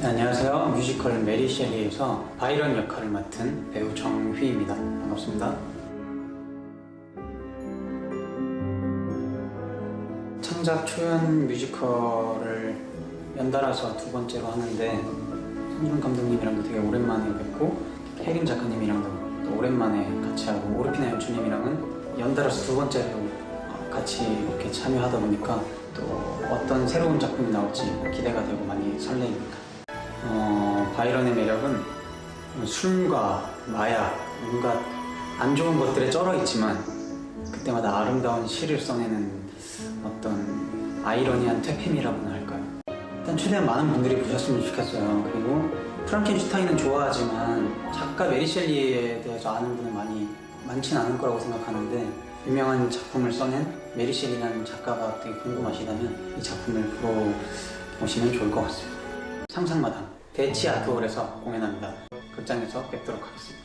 네, 안녕하세요. 뮤지컬 메리 셸리에서 바이런 역할을 맡은 배우 정휘입니다. 반갑습니다. 창작 초연 뮤지컬을 연달아서 두 번째로 하는데 손준 감독님이랑도 되게 오랜만에 뵙고 혜림 작가님이랑도 또 오랜만에 같이 하고 오르피나 연출님이랑은 연달아서 두 번째로 같이 이렇게 참여하다 보니까 또 어떤 새로운 작품이 나올지 기대가 되고 많이 설레입니다. 어, 바이런의 매력은 술과 마약, 온갖 안 좋은 것들에 쩔어 있지만 그때마다 아름다운 시를 써내는 어떤 아이러니한 퇴폐미라고나 할까요? 일단 최대한 많은 분들이 보셨으면 좋겠어요. 그리고 프랑켄슈타인은 좋아하지만 작가 메리 셸리에 대해서 아는 분은 많이 많진 않을 거라고 생각하는데 유명한 작품을 써낸 메리 셸리라는 작가가 되게 궁금하시다면 이 작품을 보러 오시면 좋을 것 같습니다. 상상마당 대치 아트홀에서 공연합니다. 극장에서 뵙도록 하겠습니다.